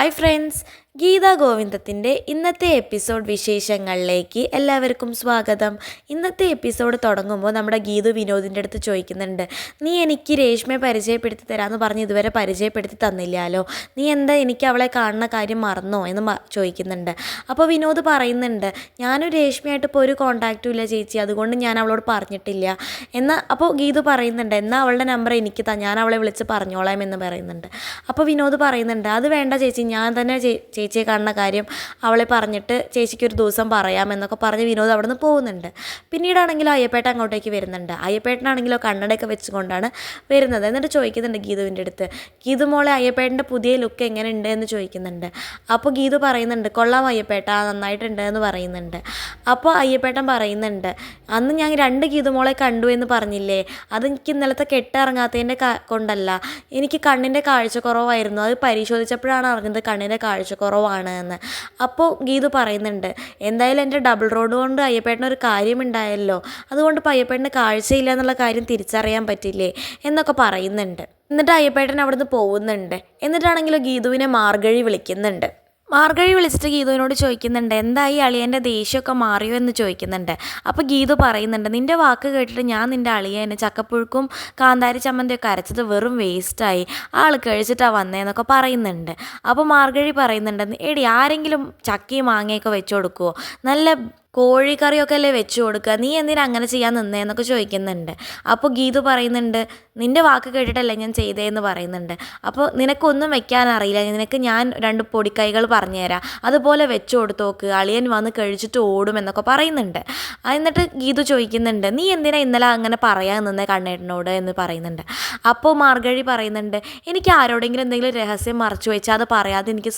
Hi friends, Gita ഗോവിന്ദത്തിന്റെ ഇന്നത്തെ episode വിശേഷങ്ങളിലേക്ക് എല്ലാവർക്കും സ്വാഗതം. ഇന്നത്തെ എപ്പിസോഡ് തുടങ്ങുമ്പോൾ നമ്മുടെ ഗീതു വിനോദിന്റെ അടുത്ത് ചോദിക്കുന്നുണ്ട് നീ എനിക്ക് രേഷ്മയെ പരിചയപ്പെടുത്തി തരാമെന്ന് പറഞ്ഞ് ഇതുവരെ പരിചയപ്പെടുത്തി തന്നില്ലല്ലോ. നീ എന്താ എനിക്ക് അവളെ കാണുന്ന കാര്യം മറന്നോ? എന്ന് ചോദിക്കുന്നുണ്ട്. അപ്പോൾ വിനോദ് പറയുന്നുണ്ട് ഞാനും രേഷ്മയായിട്ട് ഇപ്പോൾ ഒരു കോണ്ടാക്റ്റും ഇല്ല ചേച്ചി. അതുകൊണ്ട് ഞാൻ അവളോട് പറഞ്ഞിട്ടില്ല. എന്നാൽ അപ്പോൾ ഗീതു പറയുന്നുണ്ട് എന്നാൽ അവളുടെ നമ്പർ എനിക്ക് താ ഞാൻ അവളെ വിളിച്ച് പറഞ്ഞോളാം എന്ന് പറയുന്നുണ്ട്. അപ്പോൾ വിനോദ് പറയുന്നുണ്ട് അത് വേണ്ട ചേച്ചി ഞാൻ തന്നെ ചേച്ചിയെ കാണുന്ന കാര്യം അവളെ പറഞ്ഞിട്ട് ചേച്ചിക്ക് ഒരു ദിവസം പറയാമെന്നൊക്കെ പറഞ്ഞ് വിനോദ് അവിടെ നിന്ന് പോകുന്നുണ്ട്. പിന്നീടാണെങ്കിലോ അയ്യപ്പേട്ട അങ്ങോട്ടേക്ക് വരുന്നുണ്ട്. അയ്യപ്പേട്ടനാണെങ്കിലോ കണ്ണടയൊക്കെ വെച്ചുകൊണ്ടാണ് വരുന്നത്. എന്നിട്ട് ചോദിക്കുന്നുണ്ട് ഗീതുവിന്റെ അടുത്ത് ഗീതു മോളെ അയ്യപ്പേട്ടന്റെ പുതിയ ലുക്ക് എങ്ങനെയുണ്ട്? എന്ന് ചോദിക്കുന്നുണ്ട്. അപ്പോൾ ഗീതു പറയുന്നുണ്ട് കൊള്ളാം അയ്യപ്പേട്ട നന്നായിട്ടുണ്ട് എന്ന് പറയുന്നുണ്ട്. അപ്പോൾ അയ്യപ്പേട്ടൻ പറയുന്നുണ്ട് അന്ന് ഞാൻ രണ്ട് ഗീതുമോളെ കണ്ടു എന്ന് പറഞ്ഞില്ലേ? അത് എനിക്ക് ഇന്നലത്തെ കെട്ടിറങ്ങാത്തതിന്റെ കൊണ്ടല്ല. എനിക്ക് കണ്ണിന്റെ കാഴ്ചക്കുറവായിരുന്നു. അത് പരിശോധിച്ചപ്പോഴാണ് അറിഞ്ഞത് കണ്ണിന്റെ കാഴ്ചക്കുറവാണ് എന്ന് അപ്പോൾ ഗീതു പറയുന്നുണ്ട് എന്തായാലും എന്റെ ഡബിൾ റോഡ് കൊണ്ട് അയ്യപ്പേട്ടന് ഒരു കാര്യമുണ്ടായല്ലോ. അതുകൊണ്ട് ഇപ്പോൾ അയ്യപ്പേട്ടന് കാഴ്ചയില്ല എന്നുള്ള കാര്യം തിരിച്ചറിയാൻ പറ്റില്ലേ? എന്നൊക്കെ പറയുന്നുണ്ട്. എന്നിട്ട് അയ്യപ്പേട്ടൻ അവിടുന്ന് പോകുന്നുണ്ട്. എന്നിട്ടാണെങ്കിലും ഗീതുവിനെ മാർഗഴി വിളിക്കുന്നുണ്ട്. മാർഗഴി വിളിച്ചിട്ട് ഗീതുവിനോട് ചോദിക്കുന്നുണ്ട് എന്തായി അളിയന്റെ ദേഷ്യമൊക്കെ മാറിയോ? എന്ന് ചോദിക്കുന്നുണ്ട്. അപ്പോൾ ഗീതു പറയുന്നുണ്ട് നിന്റെ വാക്ക് കേട്ടിട്ട് ഞാൻ നിന്റെ അളിയേനെ ചക്കപ്പുഴുക്കും കാന്താരി ചമ്മന്തിയൊക്കെ അരച്ചത് വെറും വേസ്റ്റായി ആൾ കഴിച്ചിട്ടാണ് വന്നതെന്നൊക്കെ പറയുന്നുണ്ട്. അപ്പോൾ മാർഗഴി പറയുന്നുണ്ട് എടി ആരെങ്കിലും ചക്കയും മാങ്ങയൊക്കെ വെച്ച് കൊടുക്കുമോ നല്ല കോഴിക്കറിയൊക്കെ അല്ലേ വെച്ച് കൊടുക്കുക? നീ എന്തിനാ അങ്ങനെ ചെയ്യാൻ നിന്നേന്നൊക്കെ ചോദിക്കുന്നുണ്ട്. അപ്പോൾ ഗീതു പറയുന്നുണ്ട് നിന്റെ വാക്ക് കേട്ടിട്ടല്ലേ ഞാൻ ചെയ്തേന്ന്? പറയുന്നുണ്ട്. അപ്പോൾ നിനക്കൊന്നും വെക്കാൻ അറിയില്ല. നിനക്ക് ഞാൻ രണ്ട് പൊടിക്കൈകൾ പറഞ്ഞുതരാം. അതുപോലെ വെച്ച് കൊടുത്തു നോക്ക് അളിയൻ വന്ന് കഴിച്ചിട്ട് ഓടും എന്നൊക്കെ പറയുന്നുണ്ട്. എന്നിട്ട് ഗീതു ചോദിക്കുന്നുണ്ട് നീ എന്തിനാ ഇന്നലെ അങ്ങനെ പറയാൻ നിന്നേ കണ്ണേട്ടനോട്? എന്ന് പറയുന്നുണ്ട്. അപ്പോൾ മാർഗഴി പറയുന്നുണ്ട് എനിക്ക് ആരോടെങ്കിലും എന്തെങ്കിലും രഹസ്യം മറച്ചു വെച്ചാൽ അത് പറയാതെ എനിക്ക്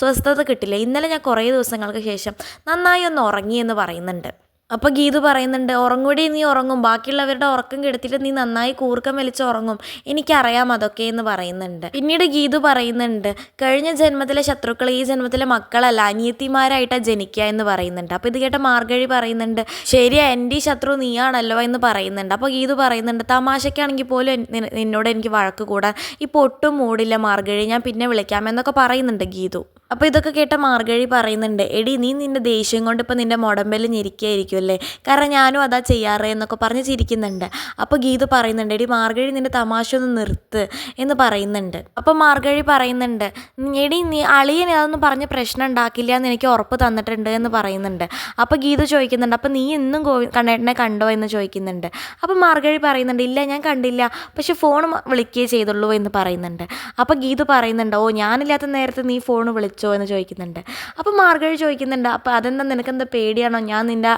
സ്വസ്ഥത കിട്ടില്ല. ഇന്നലെ ഞാൻ കുറേ ദിവസങ്ങൾക്ക് ശേഷം നന്നായി ഒന്ന് ഉറങ്ങി എന്ന് പറയുന്നുണ്ട്. അപ്പോൾ ഗീതു പറയുന്നുണ്ട് ഉറങ്ങൂടി നീ ഉറങ്ങും. ബാക്കിയുള്ളവരുടെ ഉറക്കം കെടുത്തിട്ട് നീ നന്നായി കൂർക്കം വലിച്ച് ഉറങ്ങും. എനിക്കറിയാം അതൊക്കെ എന്ന് പറയുന്നുണ്ട്. പിന്നീട് ഗീതു പറയുന്നുണ്ട് കഴിഞ്ഞ ജന്മത്തിലെ ശത്രുക്കൾ ഈ ജന്മത്തിലെ മക്കളല്ല. അനിയത്തിമാരായിട്ടാണ് ജനിക്കുക എന്ന് പറയുന്നുണ്ട്. അപ്പോൾ ഇത് കേട്ട മാർഗഴി പറയുന്നുണ്ട് ശരിയാ എന്റെ ശത്രു നീയാണല്ലോ എന്ന് പറയുന്നുണ്ട്. അപ്പോൾ ഗീതു പറയുന്നുണ്ട് തമാശയ്ക്കാണെങ്കിൽ പോലും നിന്നോട് എനിക്ക് വഴക്ക് കൂടാൻ ഇപ്പോൾ ഒട്ടും മൂടില്ല മാർഗഴി. ഞാൻ പിന്നെ വിളിക്കാം എന്നൊക്കെ പറയുന്നുണ്ട് ഗീതു. അപ്പോൾ ഇതൊക്കെ കേട്ട മാർഗഴി പറയുന്നുണ്ട് എടി നീ നിന്റെ ദേഷ്യം കൊണ്ട് ഇപ്പോൾ നിന്റെ മുടമ്പൽ ഞെരിക്കായിരിക്കും അല്ലേ? കാരണം ഞാനും അതാ ചെയ്യാറേ എന്നൊക്കെ പറഞ്ഞ് ചിരിക്കുന്നുണ്ട്. അപ്പോൾ ഗീത പറയുന്നുണ്ട് എടി മാർഗഴി നിന്റെ തമാശ ഒന്ന് നിർത്ത് എന്ന് പറയുന്നുണ്ട്. അപ്പോൾ മാർഗഴി പറയുന്നുണ്ട് എടി നീ അളിയൻ അതൊന്നും പറഞ്ഞ് പ്രശ്നം ഉണ്ടാക്കില്ല എന്ന് എനിക്ക് ഉറപ്പ് തന്നിട്ടുണ്ട് എന്ന് പറയുന്നുണ്ട്. അപ്പോൾ ഗീത ചോദിക്കുന്നുണ്ട് അപ്പോൾ നീ ഇന്നും ഗോവി കണ്ണേട്ടനെ കണ്ടോ എന്ന് ചോദിക്കുന്നുണ്ട്. അപ്പോൾ മാർഗഴി പറയുന്നുണ്ട് ഇല്ല ഞാൻ കണ്ടില്ല പക്ഷെ ഫോൺ വിളിക്കുകയേ ചെയ്തുള്ളൂ എന്ന് പറയുന്നുണ്ട്. അപ്പോൾ ഗീത പറയുന്നുണ്ട് ഓ ഞാനില്ലാത്ത നേരത്തെ നീ ഫോൺ വിളിച്ചോ എന്ന് ചോദിക്കുന്നുണ്ട്. അപ്പോൾ മാർഗഴി ചോദിക്കുന്നുണ്ട് അപ്പോൾ അതെന്താ നിനക്കെന്താ പേടിയാണോ? ഞാൻ നിന്റെ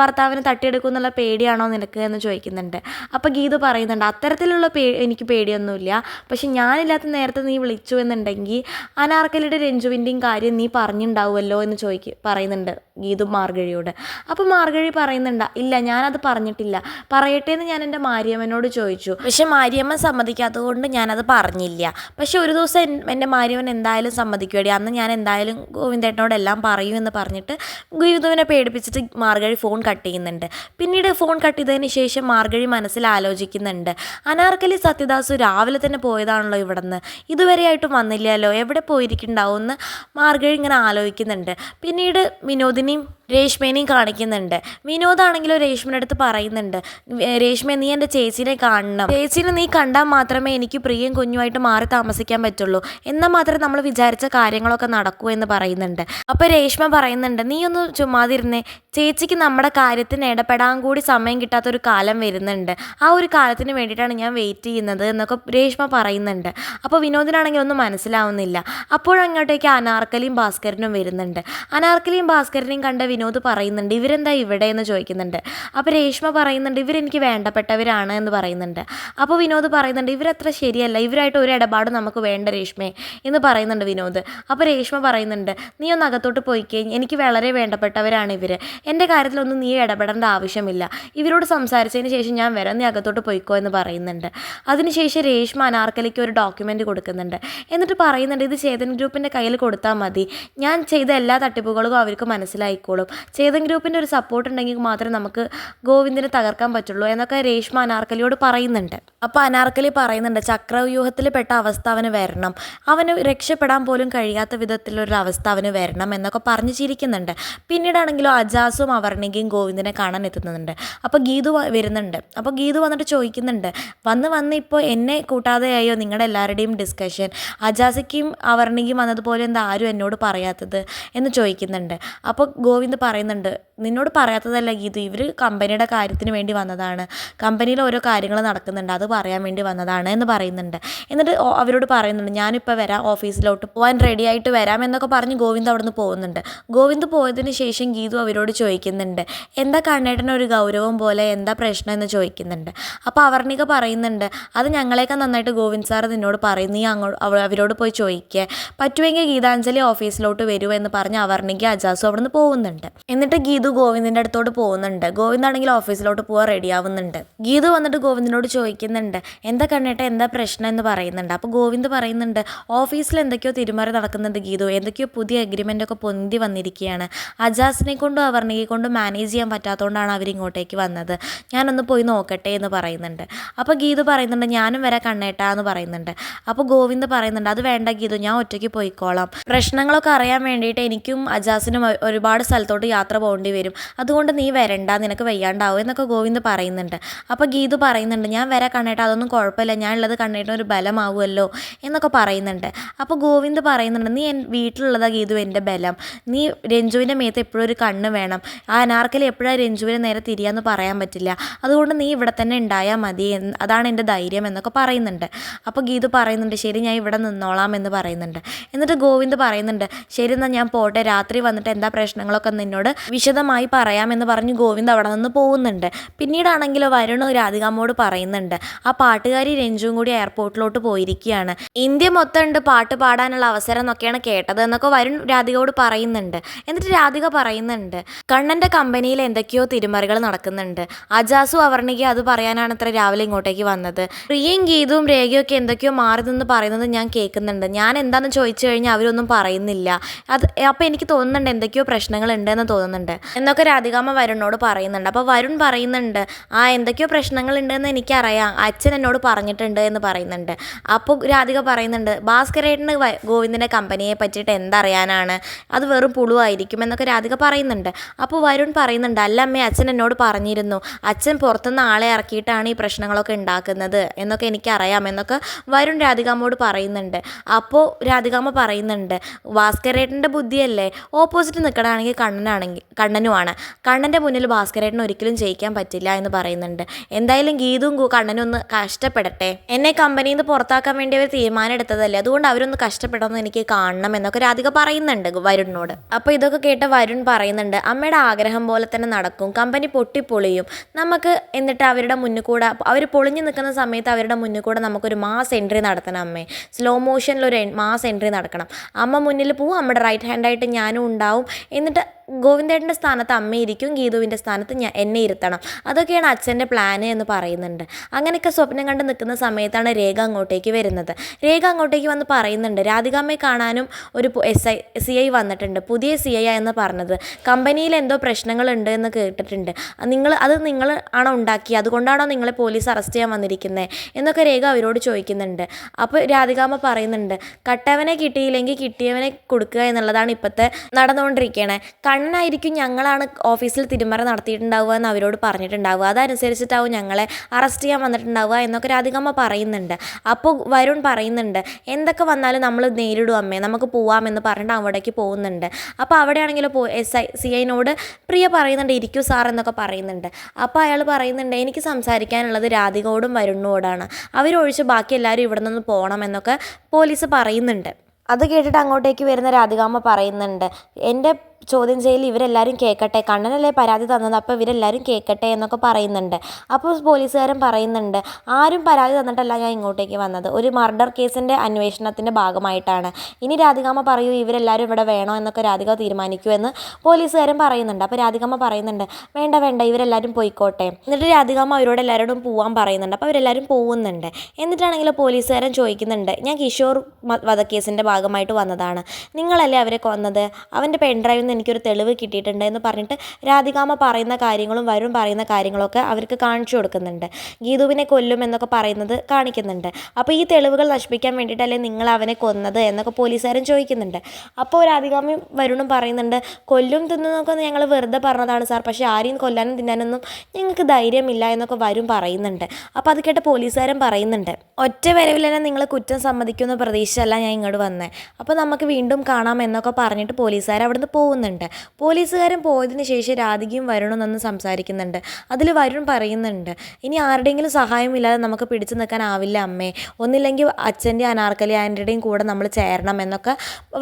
ഭർത്താവിന് തട്ടിയെടുക്കും എന്നുള്ള പേടിയാണോ നിനക്ക്? എന്ന് ചോദിക്കുന്നുണ്ട്. അപ്പോൾ ഗീത പറയുന്നുണ്ട് അത്തരത്തിലുള്ള പേ എനിക്ക് പേടിയൊന്നുമില്ല. പക്ഷെ ഞാനില്ലാത്ത നേരത്തെ നീ വിളിച്ചു എന്നുണ്ടെങ്കിൽ അനാർക്കലിയുടെ രഞ്ജുവിന്റെയും കാര്യം നീ പറഞ്ഞിട്ടുണ്ടാവുമല്ലോ എന്ന് ചോദിക്കും പറയുന്നുണ്ട് ഗീതു മാർഗഴിയോട്. അപ്പോൾ മാർഗഴി പറയുന്നുണ്ട് ഇല്ല ഞാനത് പറഞ്ഞിട്ടില്ല. പറയട്ടെ എന്ന് ഞാൻ എന്റെ മാരിയമ്മനോട് ചോദിച്ചു. പക്ഷെ മാരിയമ്മ സമ്മതിക്കാത്തത് കൊണ്ട് ഞാനത് പറഞ്ഞില്ല. പക്ഷെ ഒരു ദിവസം എന്റെ മാരിയമ്മൻ എന്തായാലും സമ്മതിക്കുവേടി അന്ന് ഞാൻ എന്തായാലും ഗോവിന്ദേട്ടനോട് എല്ലാം പറയും എന്ന് പറഞ്ഞിട്ട് ഗീതുവിനെ പേടിപ്പിച്ചിട്ട് മാർഗഴി ഫോൺ കട്ട് ചെയ്യുന്നുണ്ട്. പിന്നീട് ഫോൺ കട്ട് ചെയ്തതിന് ശേഷം മാർഗഴി മനസ്സിൽ ആലോചിക്കുന്നുണ്ട്. അനാർക്കലി സത്യദാസു രാവിലെ തന്നെ പോയതാണല്ലോ ഇവിടുന്ന്. ഇതുവരെയായിട്ടും വന്നില്ലല്ലോ. എവിടെ പോയിരിക്കുന്നുണ്ടാവും എന്ന് മാർഗഴി ഇങ്ങനെ ആലോചിക്കുന്നുണ്ട്. പിന്നീട് വിനോദിനെയും രേഷ്മേനെയും കാണിക്കുന്നുണ്ട്. വിനോദാണെങ്കിലോ രേഷ്മയുടെ അടുത്ത് പറയുന്നുണ്ട്. "വേ- രേഷ്മ നീ എന്റെ ചേച്ചീനെ കാണണം. ചേച്ചീനെ നീ കണ്ടാൽ മാത്രമേ എനിക്ക് പ്രിയം കുഞ്ഞുമായിട്ട് മാറി താമസിക്കാൻ പറ്റുള്ളൂ. എന്നാൽ മാത്രമേ നമ്മൾ വിചാരിച്ച കാര്യങ്ങളൊക്കെ നടക്കൂ എന്ന് പറയുന്നുണ്ട്. അപ്പോൾ രേഷ്മ പറയുന്നുണ്ട് നീ ഒന്ന് ചുമ്മാതിരുന്നേ. ചേച്ചിക്ക് നമ്മുടെ കാര്യത്തിന് ഇടപെടാൻ കൂടി സമയം കിട്ടാത്തൊരു കാലം വരുന്നുണ്ട്. ആ ഒരു കാലത്തിന് വേണ്ടിയിട്ടാണ് ഞാൻ വെയിറ്റ് ചെയ്യുന്നത് എന്നൊക്കെ രേഷ്മ പറയുന്നുണ്ട്. അപ്പോൾ വിനോദിനാണെങ്കിൽ ഒന്നും മനസ്സിലാവുന്നില്ല. അപ്പോഴങ്ങോട്ടേക്ക് അനാർക്കലിയും ഭാസ്കരനും വരുന്നുണ്ട്. അനാർക്കലിയും ഭാസ്കരനെയും കണ്ട വിനോദ് പറയുന്നുണ്ട് ഇവരെന്താ ഇവിടെ? എന്ന് ചോദിക്കുന്നുണ്ട്. അപ്പോൾ രേഷ്മ പറയുന്നുണ്ട് ഇവരെനിക്ക് വേണ്ടപ്പെട്ടവരാണ് എന്ന് പറയുന്നുണ്ട്. അപ്പോൾ വിനോദ് പറയുന്നുണ്ട് ഇവരത്ര ശരിയല്ല ഇവരായിട്ട് ഒരു ഇടപാട് നമുക്ക് വേണ്ട രേഷ്മയെ എന്ന് പറയുന്നുണ്ട് വിനോദ്. അപ്പോൾ രേഷ്മ പറയുന്നുണ്ട് നീ ഒന്ന് അകത്തോട്ട് പോയി കഴിഞ്ഞ് എനിക്ക് വളരെ വേണ്ടപ്പെട്ടവരാണ് ഇവർ എന്റെ കാര്യത്തിലൊന്നും നീ ഇടപെടേണ്ട ആവശ്യമില്ല. ഇവരോട് സംസാരിച്ചതിന് ശേഷം ഞാൻ വരാം നീ അകത്തോട്ട് പോയിക്കോ എന്ന് പറയുന്നുണ്ട്. അതിനുശേഷം രേഷ്മ അനാർക്കലിക്ക് ഒരു ഡോക്യുമെന്റ് കൊടുക്കുന്നുണ്ട്. എന്നിട്ട് പറയുന്നുണ്ട് ഇത് ചേതൻ ഗ്രൂപ്പിന്റെ കയ്യിൽ കൊടുത്താൽ മതി. ഞാൻ ചെയ്ത എല്ലാ തട്ടിപ്പുകളും അവർക്ക് മനസ്സിലായിക്കോളും. ചേതൻ ഗ്രൂപ്പിന്റെ ഒരു സപ്പോർട്ട് ഉണ്ടെങ്കിൽ മാത്രമേ നമുക്ക് ഗോവിന്ദിനെ തകർക്കാൻ പറ്റുള്ളൂ എന്നൊക്കെ രേഷ്മ അനാർക്കലിയോട് പറയുന്നുണ്ട്. അപ്പോൾ അനാർക്കലി പറയുന്നുണ്ട് ചക്രവ്യൂഹത്തിൽ പെട്ട അവസ്ഥ അവന് വരണം. അവന് രക്ഷപ്പെടാൻ പോലും കഴിയാത്ത വിധത്തിലൊരു അവസ്ഥ അവന് വരണം എന്നൊക്കെ പറഞ്ഞു ചിരിക്കുന്നുണ്ട്. പിന്നീടാണെങ്കിലോ അജാസും അവർണികയും ഗോവിന്ദനെ കാണാൻ എത്തുന്നുണ്ട്. അപ്പോൾ ഗീതു വരുന്നുണ്ട്. അപ്പോൾ ഗീതു വന്നിട്ട് ചോദിക്കുന്നുണ്ട് വന്ന് വന്ന് ഇപ്പോൾ എന്നെ കൂട്ടാതെയായോ നിങ്ങളുടെ എല്ലാവരുടെയും ഡിസ്കഷൻ അജാസിക്കും അവർണികയും വന്നതുപോലെ എന്താ ആരും എന്നോട് പറയാത്തത്? എന്ന് ചോദിക്കുന്നുണ്ട്. അപ്പോൾ ഗോവിന്ദ് പറയുന്നുണ്ട് നിന്നോട് പറയാത്തതല്ല ഗീതു ഇവർ കമ്പനിയുടെ കാര്യത്തിന് വേണ്ടി വന്നതാണ്. കമ്പനിയിൽ ഓരോ കാര്യങ്ങൾ നടക്കുന്നുണ്ട് അത് പറയാൻ വേണ്ടി വന്നതാണ് എന്ന് പറയുന്നുണ്ട്. എന്നിട്ട് അവരോട് പറയുന്നുണ്ട് ഞാനിപ്പോൾ വരാം ഓഫീസിലോട്ട് പോകാൻ റെഡി ആയിട്ട് വരാം എന്നൊക്കെ പറഞ്ഞ് ഗോവിന്ദ് അവിടുന്ന് പോകുന്നുണ്ട്. ഗോവിന്ദ് പോയതിന് ശേഷം ഗീതു അവരോട് ചോദിക്കുന്നുണ്ട്. എന്താ കണ്ണേട്ടന് ഒരു ഗൗരവം പോലെ എന്താ പ്രശ്നം എന്ന് ചോദിക്കുന്നുണ്ട്. അപ്പോൾ അവർണിക പറയുന്നുണ്ട് അത് ഞങ്ങളെയൊക്കെ നന്നായിട്ട് ഗോവിന്ദ് സാർ നിന്നോട് പറയും. നീ അങ്ങോട്ട് അവരോട് പോയി ചോദിക്കുക പറ്റുമെങ്കിൽ ഗീതാഞ്ജലി ഓഫീസിലോട്ട് വരുമോ എന്ന് പറഞ്ഞ് അവർണിക അജാസും അവിടുന്ന് പോകുന്നുണ്ട്. എന്നിട്ട് ഗീതു ഗോവിന്ദിന്റെ അടുത്തോട്ട് പോകുന്നുണ്ട്. ഗോവിന്ദ് ആണെങ്കിൽ ഓഫീസിലോട്ട് പോകാൻ റെഡിയാവുന്നുണ്ട് ഗീതു വന്നിട്ട് ഗോവിന്ദിനോട് ചോദിക്കുന്നുണ്ട് എന്താ കണ്ണേട്ട എന്താ പ്രശ്നം എന്ന് പറയുന്നുണ്ട്? അപ്പോൾ ഗോവിന്ദ് പറയുന്നുണ്ട് ഓഫീസിൽ എന്തൊക്കെയോ തിരുമറി നടക്കുന്നുണ്ട് ഗീതു. എന്തൊക്കെയോ പുതിയ അഗ്രിമെന്റ് ഒക്കെ പൊന്തി വന്നിരിക്കുകയാണ്. അജാസിനെ കൊണ്ടും അവർണികയെ കൊണ്ട് മാനേജ് ചെയ്യാൻ പറ്റാത്തതുകൊണ്ടാണ് അവർ ഇങ്ങോട്ടേക്ക് വന്നത്. ഞാനൊന്ന് പോയി നോക്കട്ടെ എന്ന് പറയുന്നുണ്ട്. അപ്പോൾ ഗീതു പറയുന്നുണ്ട് ഞാനും വരെ കണ്ണേട്ടാ എന്ന് പറയുന്നുണ്ട്. അപ്പോൾ ഗോവിന്ദ് പറയുന്നുണ്ട് അത് വേണ്ട ഗീതു ഞാൻ ഒറ്റയ്ക്ക് പോയിക്കോളാം. പ്രശ്നങ്ങളൊക്കെ അറിയാൻ വേണ്ടിയിട്ട് എനിക്കും അജാസിനും ഒരുപാട് സ്ഥലത്തോട്ട് യാത്ര പോകേണ്ടി വരും. അതുകൊണ്ട് നീ വരണ്ട നിനക്ക് വയ്യാണ്ടാവും എന്നൊക്കെ ഗോവിന്ദ് പറയുന്നുണ്ട്. അപ്പോൾ ഗീതു പറയുന്നുണ്ട് ഞാൻ വരെ കണ്ണേട്ടാ അതൊന്നും കുഴപ്പമില്ല. ഞാൻ ഉള്ളത് കണ്ണേട്ടൻ ഒരു ബലമാവുമല്ലോ എന്നൊക്കെ പറയുന്നുണ്ട്. അപ്പോൾ ഗോവിന്ദ് പറയുന്നുണ്ട് നീ വീട്ടിലുള്ളതാ ഗീതു എന്റെ ബലം. നീ രഞ്ജുവിന്റെ മേത്ത് എപ്പോഴും ഒരു കണ്ണ് വേണം. ആ അനാർക്കലി എപ്പോഴാണ് രഞ്ജുവിനെ നേരെ തിരിയാന്ന് പറയാൻ പറ്റില്ല. അതുകൊണ്ട് നീ ഇവിടെ തന്നെ ഉണ്ടായാൽ മതി അതാണ് എന്റെ ധൈര്യം എന്നൊക്കെ പറയുന്നുണ്ട്. അപ്പോൾ ഗീതു പറയുന്നുണ്ട് ശരി ഞാൻ ഇവിടെ നിന്നോളാം എന്ന് പറയുന്നുണ്ട്. എന്നിട്ട് ഗോവിന്ദ് പറയുന്നുണ്ട് ശരി എന്നാൽ ഞാൻ പോട്ടെ. രാത്രി വന്നിട്ട് എന്താ പ്രശ്നങ്ങളൊക്കെ നിന്നോട് വിശദമായി പറയാമെന്ന് പറഞ്ഞ് ഗോവിന്ദ് അവിടെ നിന്ന് പോകുന്നുണ്ട്. പിന്നീടാണെങ്കിലോ വരുണ് രാധികാമ്മോട് പറയുന്നുണ്ട് ആ പാട്ടുകാരി രഞ്ജുവും കൂടി എയർപോർട്ടിലോട്ട് പോയിരിക്കുകയാണ്. ഇന്ത്യ മൊത്തം ഉണ്ട് പാട്ട് പാടാനുള്ള അവസരം എന്നൊക്കെയാണ് കേട്ടത് എന്നൊക്കെ വരുൺ രാധികയോട് പറയുന്നുണ്ട്. എന്നിട്ട് രാധിക പറയുന്നുണ്ട് കണ്ണന്റെ കമ്പനിയിൽ എന്തൊക്കെയോ തിരുമറികൾ നടക്കുന്നുണ്ട്. അജാസു അവർണിക അത് പറയാനാണ് ഇത്ര രാവിലെ ഇങ്ങോട്ടേക്ക് വന്നത്. പ്രിയയും ഗീതവും രേഖയും ഒക്കെ എന്തൊക്കെയോ മാറി നിന്ന് പറയുന്നത് ഞാൻ കേൾക്കുന്നുണ്ട്. ഞാൻ എന്താന്ന് ചോദിച്ചു കഴിഞ്ഞാൽ അവരൊന്നും പറയുന്നില്ല. അത് അപ്പോൾ എനിക്ക് തോന്നുന്നുണ്ട് എന്തൊക്കെയോ പ്രശ്നങ്ങളുണ്ട് എന്ന് തോന്നുന്നുണ്ട്. എന്നൊക്കെ രാധികാമ വരുണിനോട് പറയുന്നുണ്ട്. അപ്പോൾ വരുൺ പറയുന്നുണ്ട് ആ എന്തൊക്കെയോ പ്രശ്നങ്ങൾ പ്രശ്നങ്ങളുണ്ടെന്ന് എനിക്കറിയാം. അച്ഛൻ എന്നോട് പറഞ്ഞിട്ടുണ്ട് എന്ന് പറയുന്നുണ്ട്. അപ്പോൾ രാധിക പറയുന്നുണ്ട് ഭാസ്കരേട്ടന് ഗോവിന്ദന്റെ കമ്പനിയെ പറ്റിയിട്ട് എന്തറിയാനാണ്? അത് വെറും പുളുവായിരിക്കും എന്നൊക്കെ രാധിക പറയുന്നുണ്ട്. അപ്പോൾ വരുൺ പറയുന്നുണ്ട് അല്ല അമ്മേ അച്ഛൻ എന്നോട് പറഞ്ഞിരുന്നു. അച്ഛൻ പുറത്തുനിന്ന് ആളെ ഇറക്കിയിട്ടാണ് ഈ പ്രശ്നങ്ങളൊക്കെ ഉണ്ടാക്കുന്നത് എന്നൊക്കെ എനിക്കറിയാം എന്നൊക്കെ വരുൺ രാധികാമ്മോട് പറയുന്നുണ്ട്. അപ്പോൾ രാധികാമ്മ പറയുന്നുണ്ട് ഭാസ്കരേട്ടന്റെ ബുദ്ധിയല്ലേ? ഓപ്പോസിറ്റ് നിൽക്കണമാണെങ്കിൽ കണ്ണനാണെങ്കിൽ കണ്ണനുമാണ്. കണ്ണന്റെ മുന്നിൽ ഭാസ്കരേട്ടന് ഒരിക്കലും ജയിക്കാൻ പറ്റില്ല എന്ന് പറയുന്നുണ്ട്. എന്തായാലും ഗീതും കണ്ണനും ഒന്ന് കഷ്ടപ്പെടട്ടെ. എന്നെ കമ്പനിയിൽ നിന്ന് പുറത്താക്കാൻ വേണ്ടി അവർ തീരുമാനം എടുത്തതല്ലേ? അതുകൊണ്ട് അവരൊന്ന് കഷ്ടപ്പെടണമെന്ന് എനിക്ക് കാണണം എന്നൊക്കെ രാധിക പറയുന്നുണ്ട് വരുണിനോട്. അപ്പോൾ ഇതൊക്കെ കേട്ട വരുൺ പറയുന്നുണ്ട് അമ്മയുടെ ആഗ്രഹം പോലെ തന്നെ നടക്കും. കമ്പനി പൊട്ടിപ്പൊളിയും. നമുക്ക് എന്നിട്ട് അവരുടെ മുന്നിൽ കൂടെ അവർ പൊളിഞ്ഞു നിൽക്കുന്ന സമയത്ത് അവരുടെ മുന്നിൽ കൂടെ നമുക്കൊരു മാസ് എൻട്രി നടത്തണം അമ്മേ. സ്ലോ മോഷനിലൊരു മാസ് എൻട്രി നടക്കണം. അമ്മ മുന്നിൽ പോവും അമ്മയുടെ റൈറ്റ് ഹാൻഡായിട്ട് ഞാനും ഉണ്ടാവും. എന്നിട്ട് ഗോവിന്ദേട്ടന്റെ സ്ഥാനത്ത് അമ്മ ഇരിക്കും ഗീതുവിന്റെ സ്ഥാനത്ത് ഞാൻ എന്നെ ഇരുത്തണം. അതൊക്കെയാണ് അച്ഛന്റെ പ്ലാന് എന്ന് പറയുന്നുണ്ട്. അങ്ങനെയൊക്കെ സ്വപ്നം കണ്ട് നിൽക്കുന്ന സമയത്താണ് രേഖ അങ്ങോട്ടേക്ക് വരുന്നത്. രേഖ അങ്ങോട്ടേക്ക് വന്ന് പറയുന്നുണ്ട് രാധികാമ്മയെ കാണാനും ഒരു എസ് ഐ സി ഐ വന്നിട്ടുണ്ട്. പുതിയ സി ഐ എന്ന് പറഞ്ഞത്. കമ്പനിയിൽ എന്തോ പ്രശ്നങ്ങളുണ്ട് എന്ന് കേട്ടിട്ടുണ്ട്. നിങ്ങൾ അത് നിങ്ങൾ ആണോ ഉണ്ടാക്കി അതുകൊണ്ടാണോ നിങ്ങളെ പോലീസ് അറസ്റ്റ് ചെയ്യാൻ വന്നിരിക്കുന്നത് എന്നൊക്കെ രേഖ അവരോട് ചോദിക്കുന്നുണ്ട്. അപ്പോൾ രാധികാമ്മ പറയുന്നുണ്ട് കട്ടവനെ കിട്ടിയില്ലെങ്കിൽ കിട്ടിയവനെ കൊടുക്കുക എന്നുള്ളതാണ് ഇപ്പോഴത്തെ നടന്നുകൊണ്ടിരിക്കണേ. കണ്ണനായിരിക്കും ഞങ്ങളാണ് ഓഫീസിൽ തിരുമറ നടത്തിയിട്ടുണ്ടാവുക എന്ന് അവരോട് പറഞ്ഞിട്ടുണ്ടാവുക. അതനുസരിച്ചിട്ടാവും ഞങ്ങളെ അറസ്റ്റ് ചെയ്യാൻ വന്നിട്ടുണ്ടാവുക എന്നൊക്കെ രാധികമ്മ പറയുന്നുണ്ട്. അപ്പോൾ വരുൺ പറയുന്നുണ്ട് എന്തൊക്കെ വന്നാലും നമ്മൾ നേരിടും അമ്മേ. നമുക്ക് പോവാമെന്ന് പറഞ്ഞിട്ട് അവിടേക്ക് പോകുന്നുണ്ട്. അപ്പോൾ അവിടെയാണെങ്കിൽ പോ എസ് ഐ സി ഐനോട് പ്രിയ പറയുന്നുണ്ട് ഇരിക്കൂ സാർ എന്നൊക്കെ പറയുന്നുണ്ട്. അപ്പോൾ അയാൾ പറയുന്നുണ്ട് എനിക്ക് സംസാരിക്കാനുള്ളത് രാധികയോടും വരുണിനോടാണ്. അവരൊഴിച്ച് ബാക്കി എല്ലാവരും ഇവിടെ നിന്ന് പോകണം എന്നൊക്കെ പോലീസ് പറയുന്നുണ്ട്. അത് കേട്ടിട്ട് അങ്ങോട്ടേക്ക് വരുന്ന രാധികാമ്മ പറയുന്നുണ്ട് എന്റെ ചോദ്യം ചെയ്യൽ ഇവരെല്ലാവരും കേൾക്കട്ടെ കണ്ണനല്ലേ പരാതി തന്നത്? അപ്പോൾ ഇവരെല്ലാവരും കേൾക്കട്ടെ എന്നൊക്കെ പറയുന്നുണ്ട്. അപ്പോൾ പോലീസുകാരൻ പറയുന്നുണ്ട് ആരും പരാതി തന്നിട്ടല്ല ഞാൻ ഇങ്ങോട്ടേക്ക് വന്നത്. ഒരു മർഡർ കേസിന്റെ അന്വേഷണത്തിന്റെ ഭാഗമായിട്ടാണ്. ഇനി രാധികാമ്മ പറയൂ ഇവരെല്ലാവരും ഇവിടെ വേണോ എന്നൊക്കെ രാധിക തീരുമാനിക്കൂ എന്ന് പോലീസുകാരൻ പറയുന്നുണ്ട്. അപ്പോൾ രാധികാമ്മ പറയുന്നുണ്ട് വേണ്ട വേണ്ട ഇവരെല്ലാവരും പോയിക്കോട്ടെ. എന്നിട്ട് രാധികാമ്മ അവരോട് എല്ലാവരോടും പോവാൻ പറയുന്നുണ്ട്. അപ്പോൾ അവരെല്ലാവരും പോകുന്നുണ്ട് എന്നിട്ടാണെങ്കിൽ പോലീസുകാരൻ ചോദിക്കുന്നുണ്ട് ഞാൻ കിഷോർ വധക്കേസിന്റെ ഭാഗമായിട്ട് വന്നതാണ്. നിങ്ങളല്ലേ അവരെ കൊന്നത്? അവന്റെ പെൺഡ്രൈവിൽ നിന്ന് എനിക്കൊരു തെളിവ് കിട്ടിയിട്ടുണ്ട് എന്ന് പറഞ്ഞിട്ട് രാധികാമ പറയുന്ന കാര്യങ്ങളും വരുൺ പറയുന്ന കാര്യങ്ങളൊക്കെ അവർക്ക് കാണിച്ചു കൊടുക്കുന്നുണ്ട്. ഗീതുവിനെ കൊല്ലും എന്നൊക്കെ പറയുന്നത് കാണിക്കുന്നുണ്ട്. അപ്പോൾ ഈ തെളിവുകൾ നശിപ്പിക്കാൻ വേണ്ടിയിട്ടല്ലേ നിങ്ങൾ അവനെ കൊന്നത് എന്നൊക്കെ പോലീസുകാരൻ ചോദിക്കുന്നുണ്ട്. അപ്പോൾ രാധികാമയും വരുണും പറയുന്നുണ്ട് കൊല്ലും തിന്നുന്നൊക്കെ ഞങ്ങൾ വെറുതെ പറഞ്ഞതാണ് സാർ. പക്ഷേ ആരെയും കൊല്ലാനും തിന്നാനൊന്നും ഞങ്ങൾക്ക് ധൈര്യമില്ല എന്നൊക്കെ വരും പറയുന്നുണ്ട്. അപ്പോൾ അത് കേട്ട് പോലീസുകാരൻ പറയുന്നുണ്ട് ഒറ്റ വരവിൽ തന്നെ നിങ്ങൾ കുറ്റം സമ്മതിക്കുമെന്ന് പ്രതീക്ഷിച്ചല്ല ഞാൻ ഇങ്ങോട്ട് വന്നത് അപ്പോൾ നമുക്ക് വീണ്ടും കാണാം എന്നൊക്കെ പറഞ്ഞിട്ട് പോലീസുകാർ അവിടുന്ന് പോകുന്നുണ്ട് പോലീസുകാരൻ പോയതിന് ശേഷം രാധികയും വരുണും നിന്ന് സംസാരിക്കുന്നുണ്ട്. അതിൽ വരുൺ പറയുന്നുണ്ട് ഇനി ആരുടെയെങ്കിലും സഹായമില്ലാതെ നമുക്ക് പിടിച്ചു നിൽക്കാനാവില്ല അമ്മേ. ഒന്നില്ലെങ്കിൽ അച്ഛന്റെ അനാർക്കലി ആന്റിയുടെയും കൂടെ നമ്മൾ ചേരണം എന്നൊക്കെ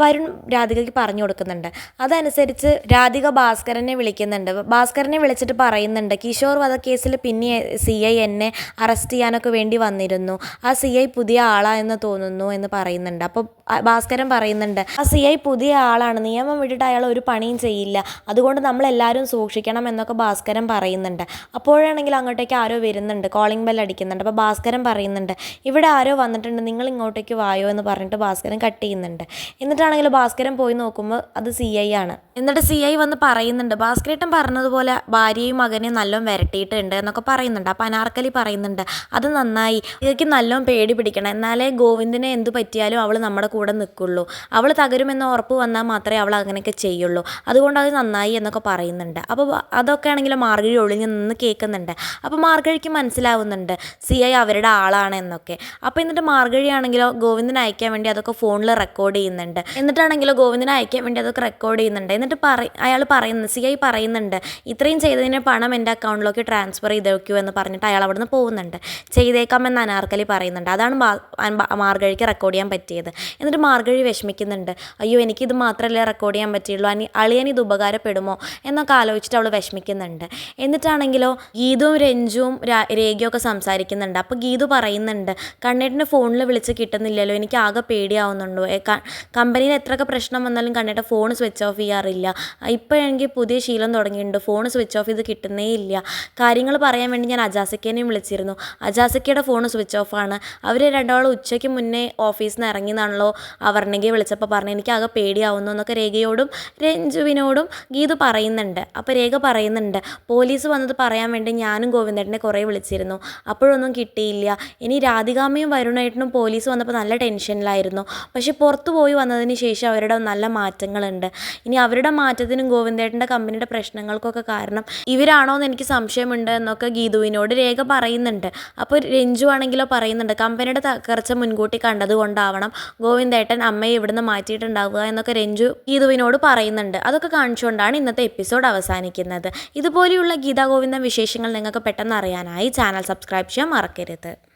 വരുൺ രാധികയ്ക്ക് പറഞ്ഞു കൊടുക്കുന്നുണ്ട്. അതനുസരിച്ച് രാധിക ഭാസ്കരനെ വിളിക്കുന്നുണ്ട്. ഭാസ്കരനെ വിളിച്ചിട്ട് പറയുന്നുണ്ട് കിഷോർ വധക്കേസിൽ പിന്നെ സി ഐ എന്നെ അറസ്റ്റ് ചെയ്യാനൊക്കെ വേണ്ടി വന്നിരുന്നു. ആ സി ഐ പുതിയ ആളാ എന്ന് തോന്നുന്നു എന്ന് പറയുന്നുണ്ട്. അപ്പോൾ ഭാസ്കരൻ പറയുന്നുണ്ട് ആ സി ഐ പുതിയ ആളാണ്. നിയമം വിട്ടിട്ട് അയാൾ ഒരു പണിയും ചെയ്യില്ല. അതുകൊണ്ട് നമ്മളെല്ലാവരും സൂക്ഷിക്കണം എന്നൊക്കെ ഭാസ്കരൻ പറയുന്നുണ്ട്. അപ്പോഴാണെങ്കിൽ അങ്ങോട്ടേക്ക് ആരോ വരുന്നുണ്ട്. കോളിംഗ് ബെൽ അടിക്കുന്നുണ്ട്. അപ്പോൾ ഭാസ്കരൻ പറയുന്നുണ്ട് ഇവിടെ ആരോ വന്നിട്ടുണ്ട്. നിങ്ങൾ ഇങ്ങോട്ടേക്ക് വായോ എന്ന് പറഞ്ഞിട്ട് ഭാസ്കരൻ കട്ട് ചെയ്യുന്നുണ്ട്. എന്നിട്ടാണെങ്കിൽ ഭാസ്കരൻ പോയി നോക്കുമ്പോൾ അത് സി ഐ ആണ്. എന്നിട്ട് സി ഐ വന്ന് പറയുന്നുണ്ട് ഭാസ്കരേട്ടൻ പറഞ്ഞതുപോലെ ഭാര്യയും മകനെയും നല്ലോണം വരട്ടിയിട്ടുണ്ട് എന്നൊക്കെ പറയുന്നുണ്ട്. അപ്പോൾ അനാർക്കലി പറയുന്നുണ്ട് അത് നന്നായി. ഇതൊക്കെ നല്ലോണം പേടി പിടിക്കണം. എന്നാലേ ഗോവിന്ദിനെ എന്ത് പറ്റിയാലും അവൾ നമ്മുടെ കൂടെ നിൽക്കുള്ളൂ അവൾ തകരുമെന്ന് ഉറപ്പ് വന്നാൽ മാത്രമേ അവൾ അങ്ങനെയൊക്കെ ചെയ്യുള്ളൂ. അതുകൊണ്ട് അത് നന്നായി എന്നൊക്കെ പറയുന്നുണ്ട്. അപ്പോൾ അതൊക്കെ ആണെങ്കിൽ മാർഗഴി ഒളിഞ്ഞ് നിന്ന് കേൾക്കുന്നുണ്ട്. അപ്പോൾ മാർഗഴിക്ക് മനസ്സിലാവുന്നുണ്ട്. സി ഐ അവരുടെ ആളാണ് എന്നൊക്കെ. അപ്പോൾ എന്നിട്ട് മാർഗഴി ആണെങ്കിലോ ഗോവിന്ദന് അയക്കാൻ വേണ്ടി അതൊക്കെ ഫോണിൽ റെക്കോർഡ് ചെയ്യുന്നുണ്ട്. എന്നിട്ടാണെങ്കിലോ ഗോവിന്ദന് അയക്കാൻ വേണ്ടി അതൊക്കെ റെക്കോർഡ് ചെയ്യുന്നുണ്ട്. എന്നിട്ട് പറ അയാൾ പറയുന്നത് സി ഐ പറയുന്നുണ്ട് ഇത്രയും ചെയ്തതിന് പണം എന്റെ അക്കൗണ്ടിലേക്ക് ട്രാൻസ്ഫർ ചെയ്ത് വയ്ക്കൂ എന്ന് പറഞ്ഞിട്ട് അയാൾ അവിടുന്ന് പോകുന്നുണ്ട്. ചെയ്തേക്കാമെന്ന് അനാർക്കലി പറയുന്നുണ്ട്. അതാണ് മാർഗഴിക്ക് റെക്കോർഡ് ചെയ്യാൻ പറ്റിയത്. എന്നിട്ട് മാർഗഴി വിഷമിക്കുന്നുണ്ട്. അയ്യോ എനിക്കിത് മാത്രമല്ലേ റെക്കോർഡ് ചെയ്യാൻ പറ്റിയുള്ളൂ. അനി അളിയനിത് ഉപകാരപ്പെടുമോ എന്നൊക്കെ ആലോചിച്ചിട്ട് അവൾ വിഷമിക്കുന്നുണ്ട്. എന്നിട്ടാണെങ്കിലോ ഗീതുവും രഞ്ജുവും രേഖയൊക്കെ സംസാരിക്കുന്നുണ്ട്. അപ്പോൾ ഗീതു പറയുന്നുണ്ട് കണ്ണേട്ടിന്റെ ഫോണിൽ വിളിച്ച് കിട്ടുന്നില്ലല്ലോ എനിക്ക് ആകെ പേടിയാവുന്നുണ്ടോ? കമ്പനിയിൽ എത്രയൊക്കെ പ്രശ്നം വന്നാലും കണ്ണേട്ട ഫോൺ സ്വിച്ച് ഓഫ് ചെയ്യാറില്ല. ഇപ്പോഴെങ്കിൽ പുതിയ ശീലം തുടങ്ങിയിട്ടുണ്ട് ഫോൺ സ്വിച്ച് ഓഫ് ചെയ്ത് കിട്ടുന്നേ ഇല്ല. കാര്യങ്ങൾ പറയാൻ വേണ്ടി ഞാൻ അജാസക്കേനെയും വിളിച്ചിരുന്നു. അജാസക്കയുടെ ഫോൺ സ്വിച്ച് ഓഫ് ആണ്. അവർ രണ്ടാളും ഉച്ചയ്ക്ക് മുന്നേ ഓഫീസിൽ നിന്ന് ഇറങ്ങിയെന്നാണല്ലോ അവർണെങ്കിൽ വിളിച്ചപ്പോൾ പറഞ്ഞു എനിക്ക് ആകെ പേടിയാവുന്നു എന്നൊക്കെ രേഖയോടും രഞ്ജുവിനോടും ഗീതു പറയുന്നുണ്ട്. അപ്പോൾ രേഖ പറയുന്നുണ്ട്. പോലീസ് വന്നത് പറയാൻ വേണ്ടി ഞാനും ഗോവിന്ദേട്ടനെ കുറേ വിളിച്ചിരുന്നു. അപ്പോഴൊന്നും കിട്ടിയില്ല. ഇനി രാധികാമ്മയും വരുണേട്ടനും പോലീസ് വന്നപ്പോൾ നല്ല ടെൻഷനിലായിരുന്നു. പക്ഷേ പുറത്തു പോയി വന്നതിന് ശേഷം അവരുടെ നല്ല മാറ്റങ്ങളുണ്ട്. ഇനി അവരുടെ മാറ്റത്തിനും ഗോവിന്ദേട്ടന്റെ കമ്പനിയുടെ പ്രശ്നങ്ങൾക്കൊക്കെ കാരണം ഇവരാണോ എന്ന് എനിക്ക് സംശയമുണ്ട് എന്നൊക്കെ ഗീതുവിനോട് രേഖ പറയുന്നുണ്ട്. അപ്പോൾ രഞ്ജു ആണെങ്കിലോ പറയുന്നുണ്ട്. കമ്പനിയുടെ തകർച്ച മുൻകൂട്ടി കണ്ടതുകൊണ്ടാവണം ഗോവിന്ദേട്ടൻ അമ്മയെ ഇവിടുന്ന് മാറ്റിയിട്ടുണ്ടാവുക എന്നൊക്കെ രഞ്ജു ഗീതുവിനോട് പറയുന്നുണ്ട്. അതൊക്കെ കാണിച്ചുകൊണ്ടാണ് ഇന്നത്തെ എപ്പിസോഡ് അവസാനിക്കുന്നത്. ഇതുപോലെയുള്ള ഗീതാ ഗോവിന്ദൻ വിശേഷങ്ങൾ നിങ്ങൾക്ക് പെട്ടെന്ന് അറിയാനായി ചാനൽ സബ്സ്ക്രൈബ് ചെയ്യാൻ മറക്കരുത്.